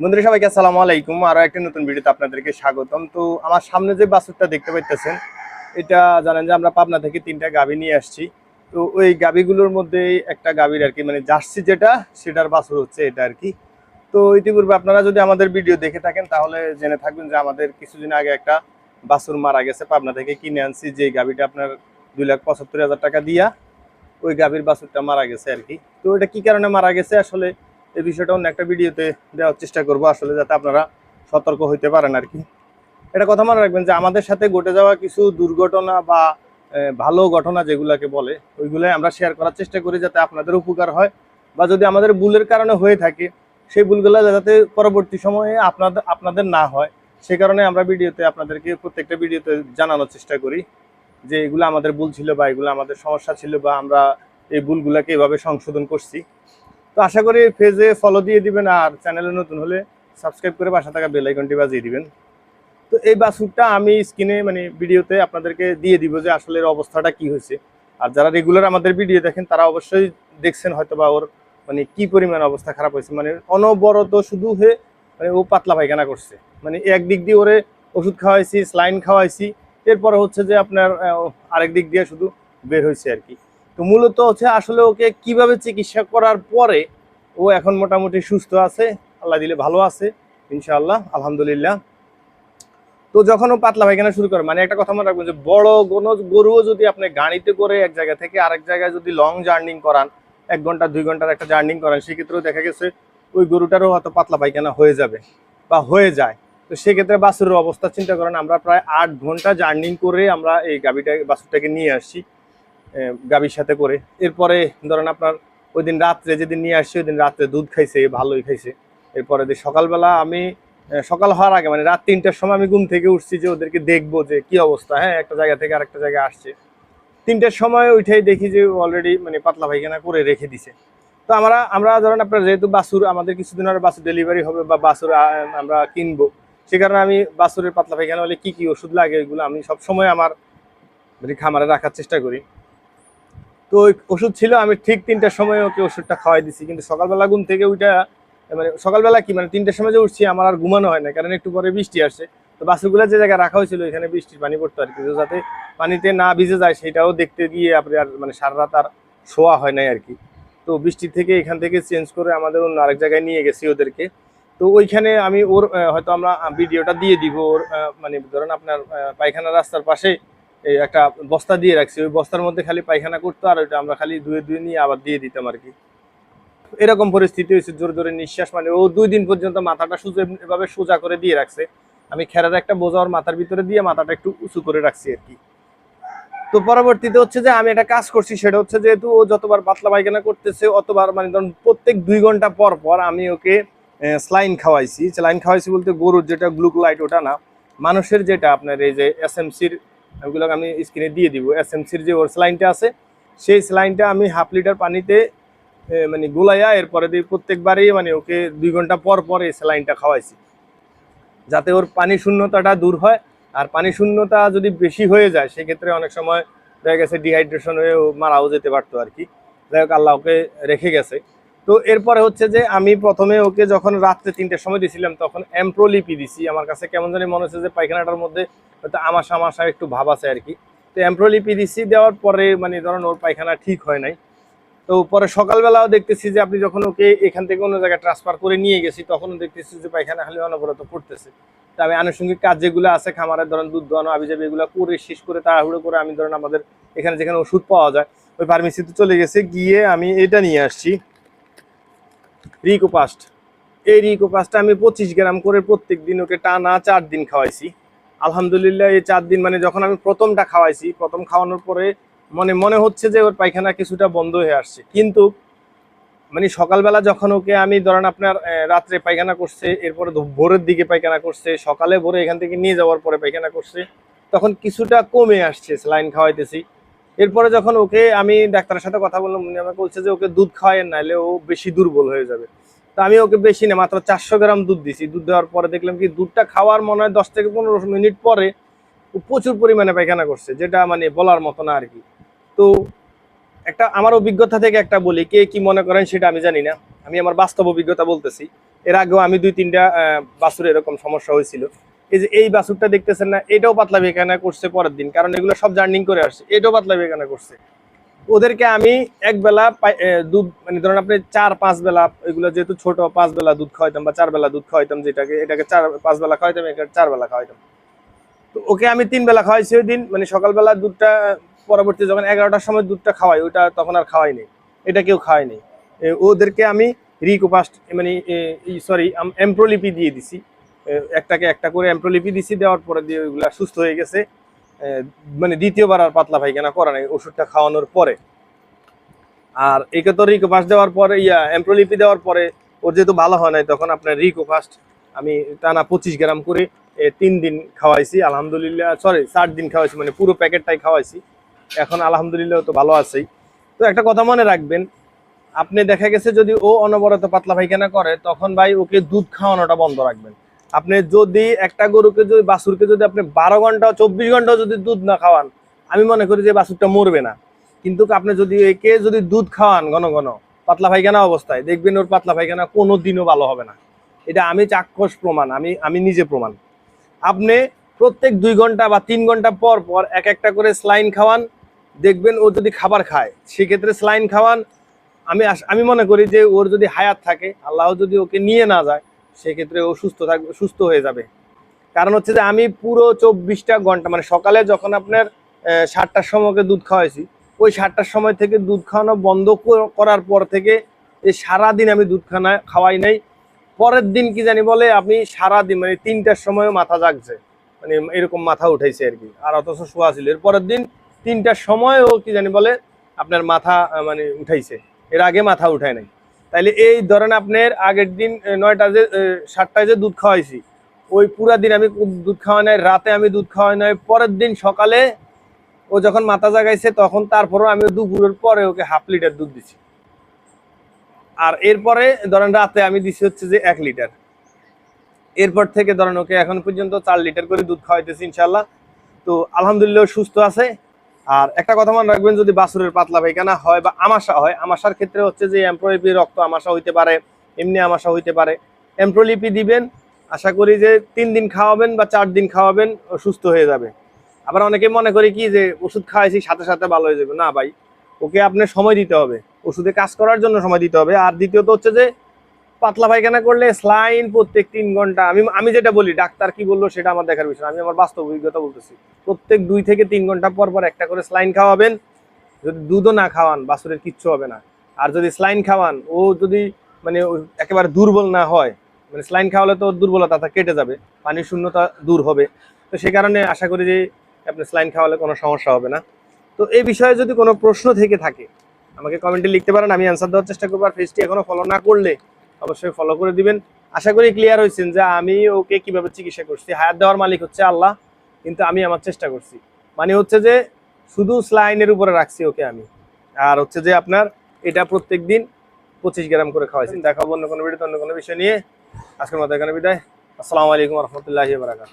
বন্ধুরা, সবাইকে আসসালামু আলাইকুম। আরও একটা নতুন ভিডিওতে আপনাদেরকে স্বাগতম। তো আমার সামনে যে বাছুরটা দেখতে পাইতেছেন, এটা জানেন যে আমরা পাবনা থেকে তিনটা গাভী নিয়ে আসছি। তো ওই গাভীগুলোর মধ্যে একটা গাভীর আর কি মানে জার্সি যেটা, সেটার বাছুর হচ্ছে এটা আর কি। তো ইতিপূর্বে আপনারা যদি আমাদের ভিডিও দেখে থাকেন, তাহলে জেনে থাকবেন যে আমাদের কিছুদিন আগে একটা বাছুর মারা গেছে পাবনা থেকে কিনে আনছি, যে গাভীটা আপনার দুই লাখ পঁচাত্তর হাজার টাকা দিয়া ওই গাভীর বাছুরটা মারা গেছে আর কি। তো এটা কি কারণে মারা গেছে? আসলে এই বিষয়টা অন্য একটা ভিডিওতে দেওয়ার চেষ্টা করব, আসলে যাতে আপনারা সতর্ক হইতে পারেন আর কি। এটা কথা মনে রাখবেন যে আমাদের সাথে ঘটে যাওয়া কিছু দুর্ঘটনা বা ভালো ঘটনা যেগুলাকে বলে, ওইগুলোই আমরা শেয়ার করার চেষ্টা করি যাতে আপনাদের উপকার হয় বা যদি আমাদের ভুলের কারণে হয়ে থাকে, সেই ভুলগুলো যাতে পরবর্তী সময়ে আপনাদের আপনাদের না হয়, সে কারণে আমরা ভিডিওতে আপনাদেরকে প্রত্যেকটা ভিডিওতে জানানোর চেষ্টা করি যে এগুলো আমাদের ভুল ছিল বা এগুলো আমাদের সমস্যা ছিল বা আমরা এই ভুলগুলোকে এভাবে সংশোধন করছি। তো আশা করি পেজে ফলো দিয়ে দিবেন আর চ্যানেলে নতুন হলে সাবস্ক্রাইব করে বাসা থাকা বেল আইকনটি বাজিয়ে দিবেন। তো এই বাসুরটা আমি স্ক্রিনে মানে ভিডিওতে আপনাদেরকে দিয়ে দিব যে আসলে অবস্থাটা কি হয়েছে। আর যারা রেগুলার আমাদের ভিডিও দেখেন, তারা অবশ্যই দেখছেন হয়তো বা ওর মানে কি পরিমাণ অবস্থা খারাপ হয়েছে। মানে অনবরত শুধু হয়ে মানে ও পাতলা পায়খানা করছে। মানে একদিক দিয়ে ওরে ওষুধ খাওয়াইছি স্লাইন খাওয়াইছি, এরপরে হচ্ছে যে আপনার আরেক দিক দিয়ে শুধু বের হয়েছে আর কি। তো মূলত হচ্ছে আসলে ওকে কীভাবে চিকিৎসা করার পরে ও এখন মোটামুটি সুস্থ আছে আল্লাহ দিলে ভালো আছে ইনশাআল্লাহ আলহামদুলিল্লাহ। তো যখন ও পাতলা পায়খানা শুরু করে মানে একটা কথা মনে রাখবেন যে বড় কোনো গরুও যদি আপনি গাড়িতে করে এক জায়গা থেকে আরেক জায়গায় যদি লং জার্নিং করান এক ঘণ্টা দুই ঘণ্টার একটা জার্নিং করেন সেক্ষেত্রেও দেখা গেছে ওই গরুটারও হয়তো পাতলা পায়খানা হয়ে যাবে বা হয়ে যায়। তো সেক্ষেত্রে বাছুরের অবস্থা চিন্তা করেন আমরা প্রায় আট ঘণ্টা জার্নিং করে আমরা এই গাবিটা বাছুরটাকে নিয়ে আহ, গাভীর সাথে করে। এরপরে ধরেন আপনার ওই দিন রাত্রে যেদিন নিয়ে আসছি ওই দিন রাত্রে দুধ খাইছে, ভালোই খাইছে। এরপরে যে সকালবেলা আমি সকাল হওয়ার আগে মানে রাত তিনটার সময় আমি ঘুম থেকে উঠছি যে ওদেরকে দেখব যে কি অবস্থা হ্যাঁ একটা জায়গা থেকে আরেকটা জায়গায় আসছে। তিনটার সময় উঠেই দেখি যে অলরেডি মানে পাতলা পায়খানা করে রেখে দিছে। তো আমরা আমরা ধরেন আপনার যেহেতু বাসুর আমাদের কিছুদিন আর বাসুর ডেলিভারি হবে বা বাসুর আমরা কিনবো, সে কারণে আমি বাসুরের পাতলা পায়খানা হলে কী কী ওষুধ লাগে ওইগুলো আমি সবসময় আমার মানে খামারে রাখার চেষ্টা করি। তো ওষুধ ছিল, আমি ঠিক তিনটার সময় ওকে ওষুধটা খাওয়াই দিছি। কিন্তু সকালবেলা ঘুম থেকে ওইটা মানে সকালবেলা কি মানে তিনটার সময় যে উঠছি, আমার আর ঘুমানো হয় না, কারণ একটু পরে বৃষ্টি আসছে তো বাসুগুলো যে জায়গায় রাখা হয়েছিল এখানে বৃষ্টির পানি পড়তো আর কি। যাতে পানিতে না ভিজে যায়, সেটাও দেখতে গিয়ে আপনি আর মানে সারা রাত আর শোয়া হয় নাই আর কি। তো বৃষ্টি থেকে এখান থেকে চেঞ্জ করে আমাদের অন্য আরেক জায়গায় নিয়ে গেছি ওদেরকে। তো ওইখানে আমি ওর হয়তো আমরা ভিডিওটা দিয়ে দিব, ওর মানে ধরেন আপনার পায়খানা রাস্তার পাশে এই একটা বস্তা দিয়ে রাখছি। ওই বস্তার মধ্যে খালি পায়খানা করতো আর ওইটা আমরা খালি ধুয়ে ধুয়ে নিয়ে আবার দিয়ে দিতাম আর কি। এরকম পরিস্থিতি হয়েছে, জোরে জোরে নিঃশ্বাস মানে ও দুই দিন পর্যন্ত মাথাটা সোজা এভাবে সোজা করে দিয়ে রাখছে। আমি খেরার একটা বোঝা ওর মাথার ভিতরে দিয়ে মাথাটা একটু উঁচু করে রাখছি আর কি। তো পরবর্তীতে হচ্ছে যে আমি একটা কাজ করছি, সেটা হচ্ছে যেহেতু ও যতবার পাতলা পায়খানা করতেছে, অতবার মানে ধরুন প্রত্যেক দুই ঘণ্টা পর পর আমি ওকে স্লাইন খাওয়াইছি। স্লাইন খাওয়াইছি বলতে গরুর যেটা গ্লুকোলাইট ওটা না, মানুষের যেটা আপনার এই যে এসএমসির ওইগুলো আমি স্ক্রিনে দিয়ে দিব। এস এসএমসির যে ওর স্লাইনটা আছে, সেই স্লাইনটা আমি হাফ লিটার পানিতে মানে গুলাইয়া এরপরে দিয়ে প্রত্যেকবারই মানে ওকে দুই ঘণ্টা পর পর এই স্যালাইনটা খাওয়াইছি। যাতে ওর পানি শূন্যতাটা দূর হয়। আর পানি শূন্যতা যদি বেশি হয়ে যায়, সেক্ষেত্রে অনেক সময় দেখা গেছে ডিহাইড্রেশন হয়ে ও মারাও যেতে পারতো আর কি। যাই হোক, আল্লাহ ওকে রেখে গেছে। তো এরপরে হচ্ছে যে আমি প্রথমে ওকে যখন রাত্রে তিনটের সময় দিছিলাম, তখন অ্যাম্প্রোলিপি দিছি। আমার কাছে কেমন জানি মনে হচ্ছে যে পায়খানাটার মধ্যে হয়তো আমাশা আমাশা একটু ভাব আছে আর কি। তো অ্যাম্প্রোলিপি দিছি, দেওয়ার পরে মানে ধরেন ওর পায়খানা ঠিক হয় নাই। তো পরে সকালবেলাও দেখতেছি যে আপনি যখন ওকে এখান থেকে অন্য জায়গায় ট্রান্সফার করে নিয়ে গেছি, তখনও দেখতেছি যে পায়খানা খালি অনবরত করতেছে। তা আমি আনুষঙ্গিক কাজ যেগুলো আছে খামারের ধরেন দুধ দোয়ানো, আবিজাবি এগুলো করে শেষ করে তাড়াহুড়ো করে আমি ধরেন আমাদের এখানে যেখানে ওষুধ পাওয়া যায়, ওই ফার্মেসিতে চলে গেছে। গিয়ে আমি এটা নিয়ে আসছি। রিকোপাস্ট এই রিকোপাস্টটা আমি পঁচিশ গ্রাম করে প্রত্যেক দিন ওকে টানা চার দিন খাওয়াইছি। আলহামদুলিল্লাহ এই চার দিন মানে যখন আমি প্রথমটা খাওয়াইছি, প্রথম খাওয়ানোর পরে মানে মনে হচ্ছে যে ওর পায়খানা কিছুটা বন্ধ হয়ে আসছে। কিন্তু মানে সকালবেলা যখন ওকে আমি ধরেন আপনার রাত্রে পায়খানা করছে, এরপরে ভোরের দিকে পায়খানা করছে, সকালে ভোরে এখান থেকে নিয়ে যাওয়ার পরে পায়খানা করছে, তখন কিছুটা কমে আসছে স্লাইন খাওয়াইতেছি। এরপরে যখন ওকে আমি ডাক্তারের সাথে কথা বললাম, উনি আমাকে বলছে যে ওকে দুধ খাওয়াইয়েন নাহলে ও বেশি দুর্বল হয়ে যাবে। তো আমি ওকে বেশি না, মাত্র চারশো গ্রাম দুধ দিছি। দুধ দেওয়ার পরে দেখলাম কি, দুধটা খাওয়ার মনে হয় দশ থেকে পনেরো মিনিট পরে ও প্রচুর পরিমাণে পায়খানা করছে, যেটা মানে বলার মতো না আর কি তো একটা আমার অভিজ্ঞতা থেকে একটা বলি, কে কি মনে করেন সেটা আমি জানি না। আমি আমার বাস্তব অভিজ্ঞতা বলতেছি। এর আগেও আমি দুই তিনটা বাছুর এরকম সমস্যা হয়েছিল। এই যে এই বাছুরটা দেখতেছেন না, এটাও পাতলা বেখানা করছে পরের দিন, কারণ এগুলো সব জার্নিং করে আসছে। এটাও পাতলা বেখানা করছে। ওদেরকে আমি এক বেলা দুধ মানে ধরেন আপনি চার, পাঁচ বেলা, এগুলো যেহেতু ছোট, পাঁচ বেলা দুধ খাওয়াইতাম বা চার বেলা দুধ খাওয়াইতাম যেটাকে, এটাকে চার, পাঁচ বেলা খাওয়াইতাম এটা চার বেলা খাওয়াইতাম। তো ওকে আমি তিন বেলা খাওয়াইছি ওই দিন মানে সকালবেলা দুধটা, পরবর্তী যখন এগারোটার সময় দুধটা খাওয়াই ওটা তখন আর খাওয়াই নেই। এটা কেউ খাওয়াই নেই। ওদেরকে আমি রিকোপাস্ট মানে সরি এমপ্রোলিপি দিয়ে দিছি। একটাকে একটা করে এমপ্রোলিপি দিছি, দেওয়ার পরে দিয়ে ওইগুলা সুস্থ হয়ে গেছে। মানে দ্বিতীয়বার আর পাতলা পায়খানা করা নাই, ওষুধটা খাওয়ানোর পরে। আর একে তো রিকোপাস দেওয়ার পরে, ইয়া এমপ্রোলিপি দেওয়ার পরে ওর যেহেতু ভালো হয় নাই, তখন আপনার রিকোপাস্ট আমি টানা পঁচিশ গ্রাম করে তিন দিন খাওয়াইছি, আলহামদুলিল্লাহ সরি চার দিন খাওয়াইছি মানে পুরো প্যাকেটটাই খাওয়াইছি। এখন আলহামদুলিল্লাহ তো ভালো আছেই। তো একটা কথা মনে রাখবেন, আপনি দেখা গেছে যদি ও অনবরত পাতলা পায়খানা করে, তখন ভাই ওকে দুধ খাওয়ানোটা বন্ধ রাখবেন। আপনি যদি একটা গরুকে যদি, বাছুরকে যদি আপনি বারো ঘণ্টা, চব্বিশ ঘণ্টা যদি দুধ না খাওয়ান, আমি মনে করি যে বাছুরটা মরবে না। কিন্তু আপনি যদি একে যদি দুধ খাওয়ান ঘন ঘন, পাতলা পায়খানা অবস্থায়, দেখবেন ওর পাতলা পায়খানা কোনো দিনও ভালো হবে না। এটা আমি চাক্ষুষ প্রমাণ, আমি আমি নিজে প্রমাণ। আপনি প্রত্যেক দুই ঘণ্টা বা তিন ঘণ্টা পর পর এক একটা করে স্লাইন খাওয়ান, দেখবেন ও যদি খাবার খায়, সেক্ষেত্রে স্লাইন খাওয়ান। আমি আমি মনে করি যে ওর যদি হায়াত থাকে, আল্লাহ যদি ওকে নিয়ে না যায় সেক্ষেত্রে ও সুস্থ থাকবে সুস্থ হয়ে যাবে। কারণ হচ্ছে যে আমি পুরো চব্বিশটা ঘণ্টা মানে সকালে যখন আপনার সাতটার সময় ওকে দুধ খাওয়াইছি, ওই সাতটার সময় থেকে দুধ খাওয়ানো বন্ধ করার পর থেকে সারাদিন আমি দুধ খানা, খাওয়াই নাই। পরের দিন কি জানি বলে আমি সারাদিন মানে তিনটার সময় মাথা জাগছে। মানে এরকম মাথা উঠাইছে আর কি, আর অথচ শোয়া ছিল। এর পরের দিন তিনটার সময় ও কি জানি বলে, আপনার মাথা মানে উঠাইছে। এর আগে মাথা উঠায় নাই। তাইলে এই ধরেন আপনার আগের দিন নয়টা যে সাতটায় যে দুধ খাওয়াইছি, ওই পুরা দিন আমি দুধ খাওয়াই নাই, রাতে আমি দুধ খাওয়াই নাই, পরের দিন সকালে ও যখন মাথা জাগাইছে, তখন তারপরও আমি দুপুরের পরে ওকে হাফ লিটার দুধ দিছি। আর এরপরে ধরেন রাতে আমি দিছি হচ্ছে যে এক লিটার। এরপর থেকে ধরেন ওকে এখন পর্যন্ত চার লিটার করে দুধ খাওয়াইতেছি ইনশাল্লাহ তো আলহামদুলিল্লাহ সুস্থ আছে। আর একটা কথা মনে রাখবেন, যদি বাছুরের পাতলা পায়খানা হয় বা আমাশা হয়, আমাশার ক্ষেত্রে হচ্ছে যে এমপ্রোলিপি রক্ত আমাশা হইতে পারে, এমনি আমাশা হইতে পারে। এমপ্রোলিপি দিবেন, আশা করি যে তিন দিন খাওয়াবেন বা চার দিন খাওয়াবেন সুস্থ হয়ে যাবে। আবার অনেকে মনে করি কি যে ওষুধ খাওয়াইছি, সাথে সাথে ভালো হয়ে যাবে। না ভাই, ওকে আপনার সময় দিতে হবে। ওষুধে কাজ করার জন্য সময় দিতে হবে। আর দ্বিতীয়ত হচ্ছে যে পাতলা পায়খানা করলে স্লাইন প্রত্যেক তিন ঘণ্টা। আমি আমি যেটা বলি, ডাক্তার কি বলল সেটা আমার দেখার বিষয় আমি আমার বাস্তব অভিজ্ঞতা বলতেছি। প্রত্যেক দুই থেকে তিন ঘণ্টা পর পর একটা করে স্লাইন খাওয়াবেন। যদি দুধও না খাওয়ান, বাছুরের কিচ্ছু হবে না। আর যদি স্লাইন খাওয়ান, ও যদি মানে একেবারে দুর্বল না হয় মানে স্লাইন খাওয়ালে তো দুর্বলতা তা কেটে যাবে, পানির শূন্যতা দূর হবে। তো সে কারণে আশা করি যে আপনি স্লাইন খাওয়ালে কোনো সমস্যা হবে না। তো এই বিষয়ে যদি কোনো প্রশ্ন থেকে থাকে, আমাকে কমেন্টে লিখতে পারেন, আমি অ্যান্সার দেওয়ার চেষ্টা করব। আর ফেসটি এখনও ফলো না করলে অবশ্যই ফলো করে দিবেন। আশা করি ক্লিয়ার হয়েছেন যে আমি ওকে কীভাবে চিকিৎসা করছি। হায়াত দেওয়ার মালিক হচ্ছে আল্লাহ, কিন্তু আমি আমার চেষ্টা করছি। মানে হচ্ছে যে শুধু স্লাইনের উপরে রাখছি ওকে আমি। আর হচ্ছে যে আপনার এটা প্রত্যেক দিন পঁচিশ গ্রাম করে খাওয়াইছেন। দেখাবো অন্য কোনো ভিডিও অন্য কোনো বিষয় নিয়ে। আজকের মতো এখানে বিদায়। আসসালামু আলাইকুম রহমতুল্লাহি বারাকাত